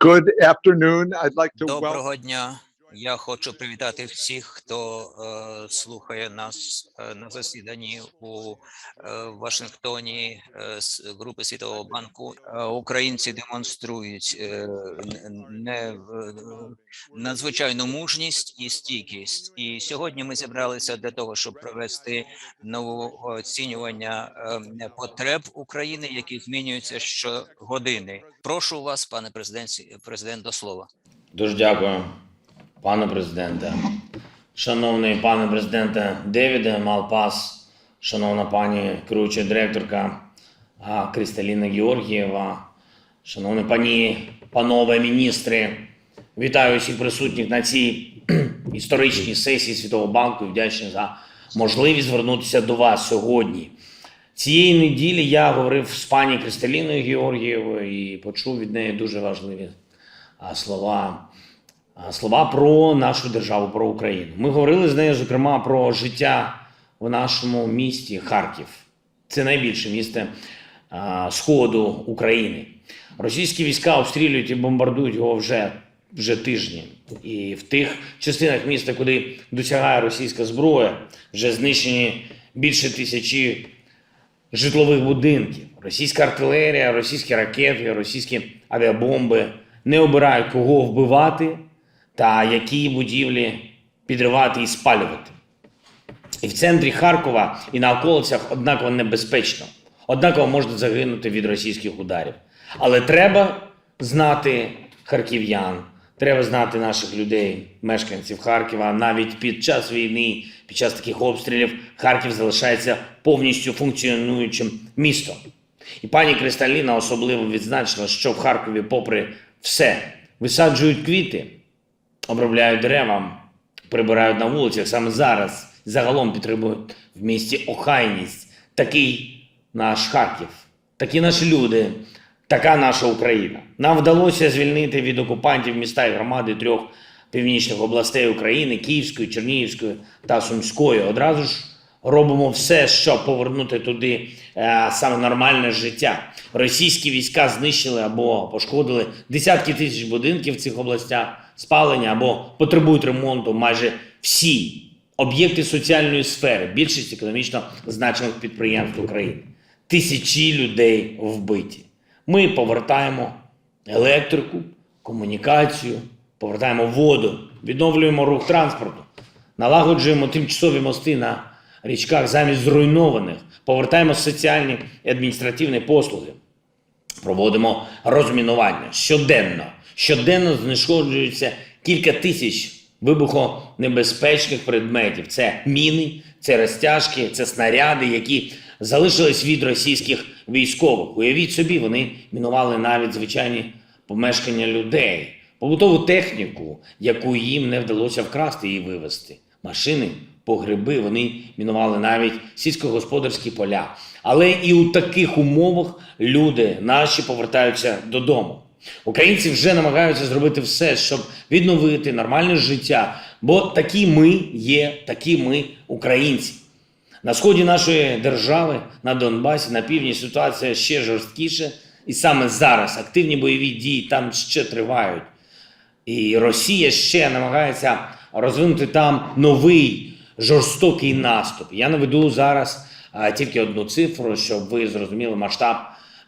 Good afternoon. I'd like to welcome Доброго дня. Я хочу привітати всіх, хто е, слухає нас е, на засіданні у е, Вашингтоні е, з групи Світового банку. Е, українці демонструють е, не надзвичайну мужність і стійкість. І сьогодні ми зібралися для того, щоб провести нове оцінювання потреб України, які змінюються щогодини. Прошу вас, пане президент, президент, до слова. Дуже дякую, пане президенте. Шановний пане президенте Девіде Малпас, шановна пані керуюча директорка а, Крісталіна Георгієва, шановні пані, панове міністри, вітаю всіх присутніх на цій історичній сесії Світового банку і вдячний за можливість звернутися до вас сьогодні. Цієї неділі я говорив з пані Кристаліною Георгієвою і почув від неї дуже важливі слова, слова про нашу державу, про Україну. Ми говорили з нею, зокрема, про життя в нашому місті Харків. Це найбільше місто сходу України. Російські війська обстрілюють і бомбардують його вже, вже тижні. І в тих частинах міста, куди досягає російська зброя, вже знищені більше тисячі житлових будинків. Російська артилерія, російські ракети, російські авіабомби не обирають кого вбивати та які будівлі підривати і спалювати. І в центрі Харкова і на околицях однаково небезпечно. Однаково можна загинути від російських ударів. Але треба знати харків'ян, треба знати наших людей, мешканців Харкова. Навіть під час війни, під час таких обстрілів, Харків залишається повністю функціонуючим містом. І пані Кристаліна особливо відзначила, що в Харкові, попри все, висаджують квіти, обробляють дерева, прибирають на вулицях саме зараз. Загалом підтримують в місті охайність. Такий наш Харків, такі наші люди, така наша Україна. Нам вдалося звільнити від окупантів міста і громади трьох північних областей України Київської, Чернігівської та Сумської. Одразу ж робимо все, щоб повернути туди е, саме нормальне життя. Російські війська знищили або пошкодили десятки тисяч будинків в цих областях, спалення або потребують ремонту майже всі об'єкти соціальної сфери, більшість економічно значених підприємств України. Тисячі людей вбиті. Ми повертаємо електрику, комунікацію, повертаємо воду, відновлюємо рух транспорту, налагоджуємо тимчасові мости на річках замість зруйнованих, повертаємо соціальні і адміністративні послуги, проводимо розмінування щоденно. Щоденно знешкоджується кілька тисяч вибухонебезпечних предметів. Це міни, це розтяжки, це снаряди, які залишились від російських військових. Уявіть собі, вони мінували навіть звичайні помешкання людей, побутову техніку, яку їм не вдалося вкрасти і вивезти. Машини, погреби, вони мінували навіть сільськогосподарські поля. Але і у таких умовах люди наші повертаються додому. Українці вже намагаються зробити все, щоб відновити нормальне життя, бо такі ми є, такі ми українці. На сході нашої держави, на Донбасі, на півдні ситуація ще жорсткіше, і саме зараз активні бойові дії там ще тривають. І Росія ще намагається розвинути там новий жорстокий наступ. Я наведу зараз тільки одну цифру, щоб ви зрозуміли масштаб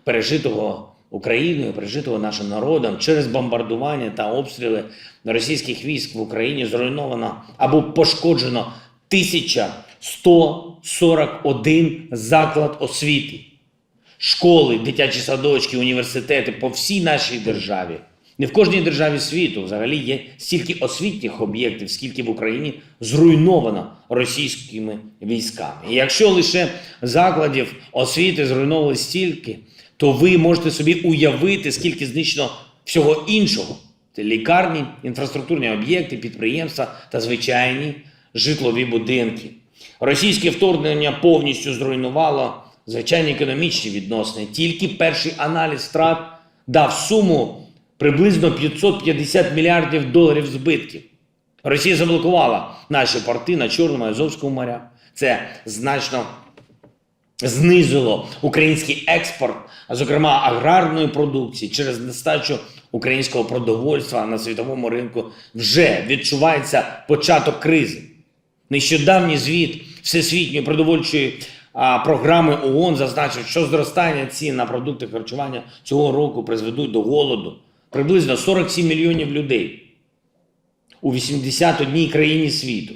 пережитого Україною, пережитого нашим народом через бомбардування та обстріли російських військ в Україні зруйновано або пошкоджено 1141 заклад освіти школи, дитячі садочки, університети по всій нашій державі. Не в кожній державі світу взагалі є стільки освітніх об'єктів, скільки в Україні зруйновано російськими військами. І якщо лише закладів освіти зруйновували стільки, то ви можете собі уявити, скільки знищено всього іншого. Це лікарні, інфраструктурні об'єкти, підприємства та звичайні житлові будинки. Російське вторгнення повністю зруйнувало звичайні економічні відносини. Тільки перший аналіз втрат дав суму приблизно 550 мільярдів доларів збитків. Росія заблокувала наші порти на Чорному і Азовському морях. Це значно знизило український експорт, зокрема аграрної продукції через нестачу українського продовольства на світовому ринку, вже відчувається початок кризи. Нещодавній звіт Всесвітньої продовольчої програми ООН зазначив, що зростання цін на продукти харчування цього року призведуть до голоду приблизно 47 мільйонів людей у 81 країні світу.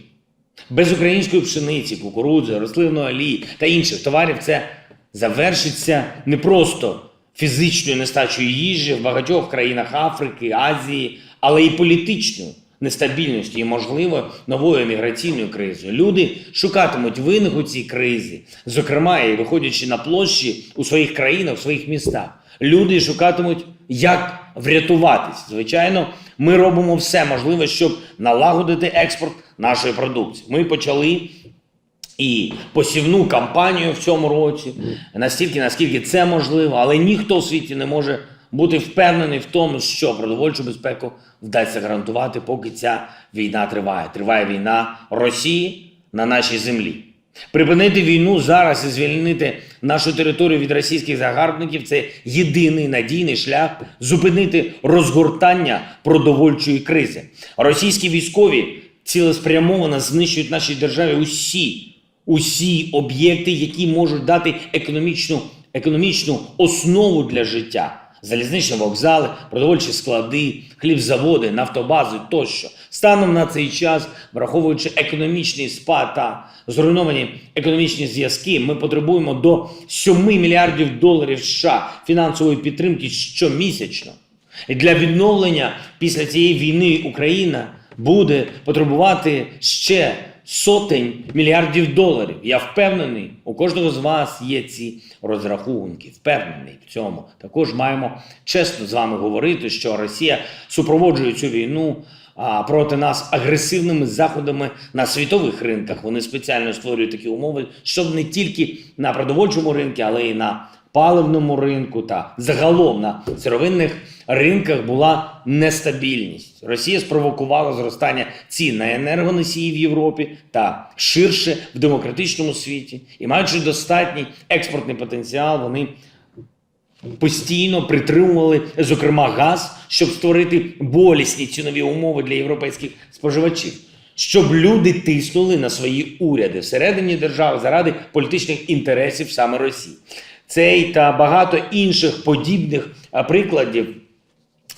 Без української пшениці, кукурудзи, рослинної олії та інших товарів це завершиться не просто фізичною нестачею їжі в багатьох країнах Африки, Азії, але й політичною нестабільністю і, можливо, новою міграційною кризою. Люди шукатимуть винних у цій кризі, зокрема, і виходячи на площі у своїх країнах, у своїх містах. Люди шукатимуть, як врятуватись. Звичайно, ми робимо все можливе, щоб налагодити експорт нашої продукції. Ми почали і посівну кампанію в цьому році, настільки, наскільки це можливо, але ніхто в світі не може бути впевнений в тому, що продовольчу безпеку вдасться гарантувати, поки ця війна триває. Триває війна Росії на нашій землі. Припинити війну зараз і звільнити нашу територію від російських загарбників це єдиний надійний шлях зупинити розгортання продовольчої кризи. Російські військові цілеспрямовано знищують нашій державі усі, усі об'єкти, які можуть дати економічну, економічну основу для життя. Залізничні вокзали, продовольчі склади, хлібзаводи, нафтобази тощо. Станом на цей час, враховуючи економічний спад та зруйновані економічні зв'язки, ми потребуємо до 7 мільярдів доларів США фінансової підтримки щомісячно. І для відновлення після цієї війни Україна буде потребувати ще сотень мільярдів доларів. Я впевнений, у кожного з вас є ці розрахунки. Впевнений в цьому. Також маємо чесно з вами говорити, що Росія супроводжує цю війну проти нас агресивними заходами на світових ринках. Вони спеціально створюють такі умови, щоб не тільки на продовольчому ринку, але й на паливному ринку та загалом на сировинних ринках була нестабільність. Росія спровокувала зростання цін на енергоносії в Європі та ширше в демократичному світі. І маючи достатній експортний потенціал, вони постійно притримували, зокрема, газ, щоб створити болісні цінові умови для європейських споживачів. Щоб люди тиснули на свої уряди всередині держави заради політичних інтересів саме Росії. Цей та багато інших подібних прикладів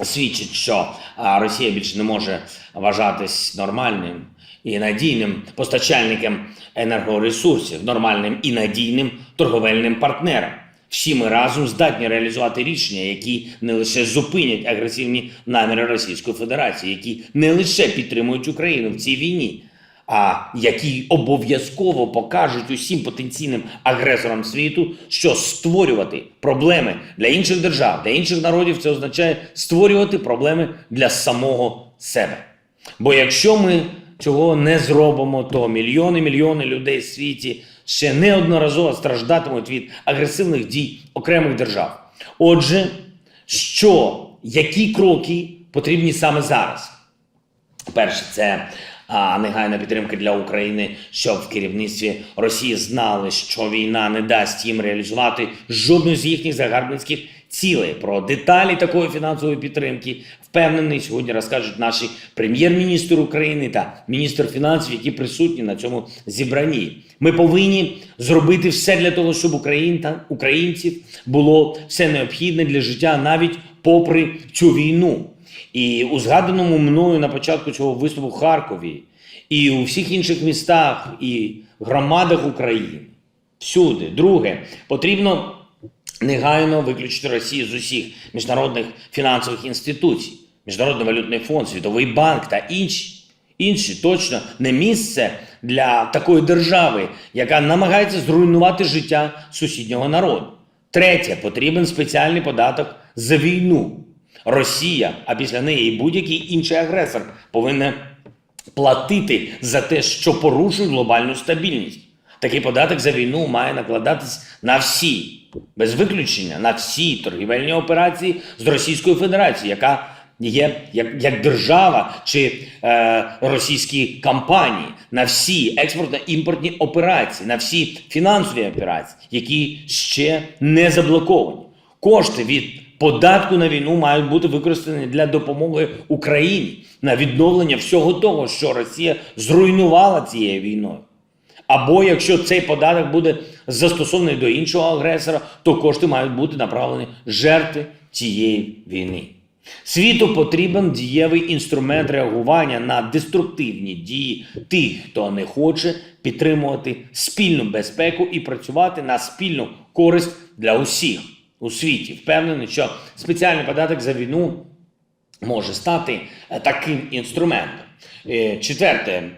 свідчить, що Росія більше не може вважатись нормальним і надійним постачальником енергоресурсів, нормальним і надійним торговельним партнером. Всі ми разом здатні реалізувати рішення, які не лише зупинять агресивні наміри Російської Федерації, які не лише підтримують Україну в цій війні, які обов'язково покажуть усім потенційним агресорам світу, що створювати проблеми для інших держав, для інших народів це означає створювати проблеми для самого себе. Бо якщо ми цього не зробимо, то мільйони мільйони людей в світі ще неодноразово страждатимуть від агресивних дій окремих держав. Отже, що які кроки потрібні саме зараз? Перше, це а, негайна підтримка для України, щоб в керівництві Росії знали, що війна не дасть їм реалізувати жодну з їхніх загарбницьких цілей. Про деталі такої фінансової підтримки впевнений сьогодні розкажуть наші прем'єр-міністр України та міністр фінансів, які присутні на цьому зібранні. Ми повинні зробити все для того, щоб Україн та українців було все необхідне для життя навіть попри цю війну. І у згаданому мною на початку цього виступу в Харкові, і у всіх інших містах і громадах України. Всюди. Друге, потрібно негайно виключити Росію з усіх міжнародних фінансових інституцій, Міжнародний валютний фонд, Світовий банк та інші. Інші точно не місце для такої держави, яка намагається зруйнувати життя сусіднього народу. Третє, потрібен спеціальний податок за війну. Росія, а після неї і будь-який інший агресор повинен платити за те, що порушує глобальну стабільність. Такий податок за війну має накладатись на всі, без виключення, на всі торгівельні операції з Російською Федерацією, яка є як, як держава чи е, російські компанії на всі експортно-імпортні операції, на всі фінансові операції, які ще не заблоковані. Кошти від податку на війну мають бути використані для допомоги Україні на відновлення всього того, що Росія зруйнувала цією війною. Або якщо цей податок буде застосований до іншого агресора, то кошти мають бути направлені жертви цієї війни. Світу потрібен дієвий інструмент реагування на деструктивні дії тих, хто не хоче підтримувати спільну безпеку і працювати на спільну користь для усіх у світі. Впевнений, що спеціальний податок за війну може стати е, таким інструментом. Е, Четверте.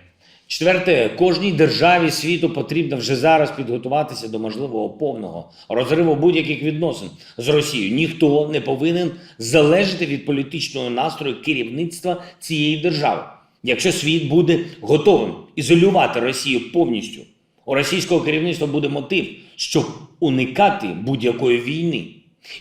Четверте, кожній державі світу потрібно вже зараз підготуватися до можливого повного розриву будь-яких відносин з Росією. Ніхто не повинен залежати від політичного настрою керівництва цієї держави. Якщо світ буде готовим ізолювати Росію повністю, у російського керівництва буде мотив, щоб уникати будь-якої війни.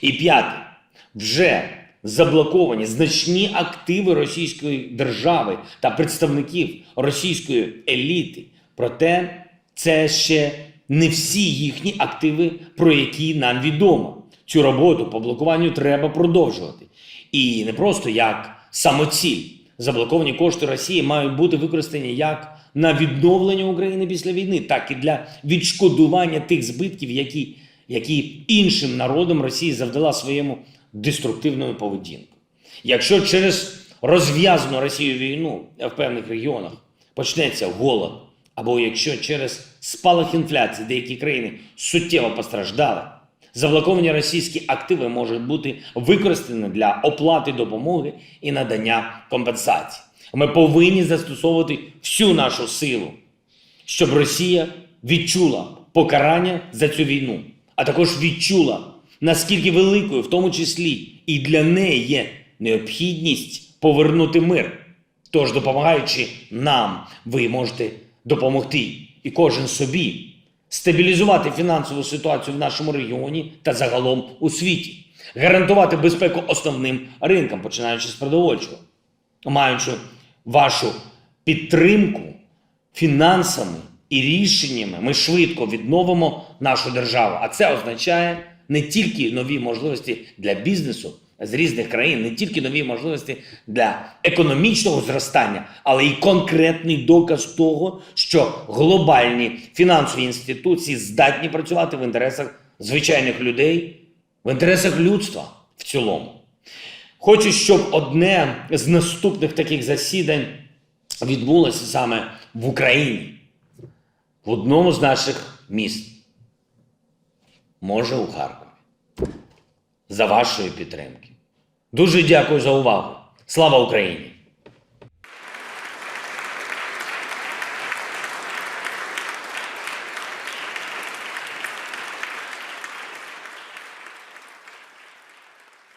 І п'яте, вже заблоковані значні активи російської держави та представників російської еліти. Проте це ще не всі їхні активи, про які нам відомо. Цю роботу по блокуванню треба продовжувати. І не просто як самоціль. Заблоковані кошти Росії мають бути використані як на відновлення України після війни, так і для відшкодування тих збитків, які, які іншим народам Росії завдала своєму деструктивною поведінкою. Якщо через розв'язану Росію війну в певних регіонах почнеться голод, або якщо через спалах інфляції деякі країни суттєво постраждали, заблоковані російські активи можуть бути використані для оплати допомоги і надання компенсацій. Ми повинні застосовувати всю нашу силу, щоб Росія відчула покарання за цю війну, а також відчула, наскільки великою, в тому числі і для неї є необхідність повернути мир. Тож, допомагаючи нам, ви можете допомогти і кожен собі стабілізувати фінансову ситуацію в нашому регіоні та загалом у світі, гарантувати безпеку основним ринкам, починаючи з продовольчого, маючи вашу підтримку фінансами і рішеннями, ми швидко відновимо нашу державу. А це означає не тільки нові можливості для бізнесу з різних країн, не тільки нові можливості для економічного зростання, але й конкретний доказ того, що глобальні фінансові інституції здатні працювати в інтересах звичайних людей, в інтересах людства в цілому. Хочу, щоб одне з наступних таких засідань відбулося саме в Україні, в одному з наших міст. Може, у Харкові. За вашої підтримки. Дуже дякую за увагу. Слава Україні!